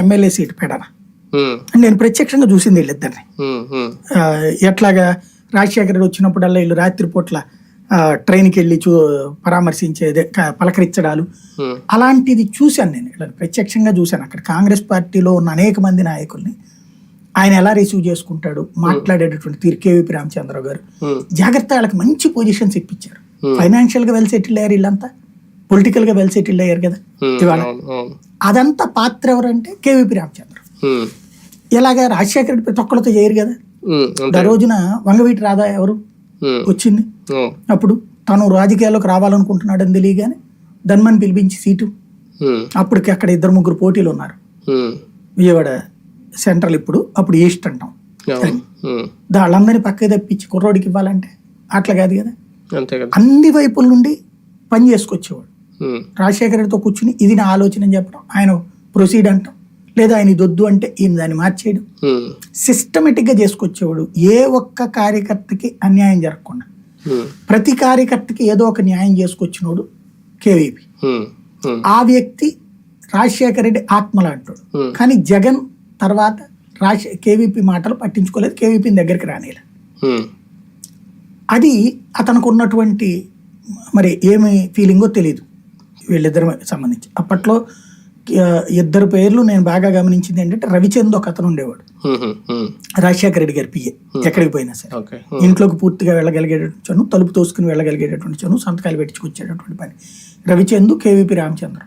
MLA seat Pedana. నేను ప్రత్యక్షంగా చూసింది వీళ్ళిద్దరిని. ఎట్లాగా రాజశేఖర రెడ్డి వచ్చినప్పుడల్లా వీళ్ళు రాత్రిపూట్ల ట్రైన్కి వెళ్ళి చూ పరామర్శించేది పలకరించడాలు. అలాంటిది చూశాను నేను. వీళ్ళని ప్రత్యక్షంగా చూశాను. అక్కడ కాంగ్రెస్ పార్టీలో ఉన్న అనేక మంది నాయకుల్ని. ఆయన ఎలా రిసీవ్ చేసుకుంటాడు? మాట్లాడేటటువంటి తీరు కేవీపీ రామచంద్రరావు గారు. జాగ్రత్త వాళ్ళకి మంచి పొజిషన్స్ ఇప్పించారు. Hmm. ఫైనాన్షియల్గా వెల్ సెటిల్ అయ్యారు వీళ్ళంతా. పొలిటికల్గా వెల్ సెటిల్ అయ్యారు కదా ఇవాళ. అదంతా పాత్ర ఎవరంటే కేవీపీ రామచంద్ర ఇలాగా రాజశేఖర రెడ్డి ప్రతి ఒక్కరితో చేయరు కదా. ఆ రోజున వంగవీటి రాధా ఎవరు? వచ్చింది. అప్పుడు తను రాజకీయాల్లోకి రావాలనుకుంటున్నాడని తెలియగానే ధన్మని పిలిపించి సీటు. అప్పటికి అక్కడ ఇద్దరు ముగ్గురు పోటీలు ఉన్నారు. విజయవాడ సెంట్రల్ ఇప్పుడు అప్పుడు ఈస్ట్ అంటాం. వాళ్ళందరినీ పక్కకి తప్పించి కుర్రోడికి ఇవ్వాలంటే అట్లా కాదు కదా. అన్ని వైపుల నుండి పని చేసుకొచ్చేవాడు. రాజశేఖర రెడ్డితో కూర్చుని ఇది నా ఆలోచన అని చెప్పడం. ఆయన ప్రొసీడ్ అంటాం. లేదా ఆయన దొద్దు అంటే ఈయన దాన్ని మార్చేయడం. సిస్టమేటిక్ సిస్టమేటిక్గా చేసుకొచ్చేవాడు ఏ ఒక్క కార్యకర్తకి అన్యాయం జరగకుండా. ప్రతి కార్యకర్తకి ఏదో ఒక న్యాయం చేసుకొచ్చినోడు కేవీపీ. ఆ వ్యక్తి రాజశేఖర రెడ్డి ఆత్మలాంటాడు. కానీ జగన్ తర్వాత రాజ కేవీపీ మాటలు పట్టించుకోలేదు. కేవీపీ దగ్గరికి రానిలే అది అతనికి ఉన్నటువంటి మరి ఏమి ఫీలింగో తెలియదు వీళ్ళిద్దరి సంబంధించి. అప్పట్లో ఇద్దరు పేర్లు నేను బాగా గమనించింది ఏంటంటే రవిచంద్ ఒక అతను ఉండేవాడు. రాజశేఖర రెడ్డి గారి పిఏ. ఎక్కడికి పోయినా సరే. ఇంట్లోకి పూర్తిగా వెళ్ళగలిగేటటువంటి చను తలుపు తోసుకుని వెళ్ళగలిగేటటువంటి చను సంతకాలు పెట్టించుకొచ్చేటటువంటి పని. రవిచంద్ కేవీపీ రామచంద్ర.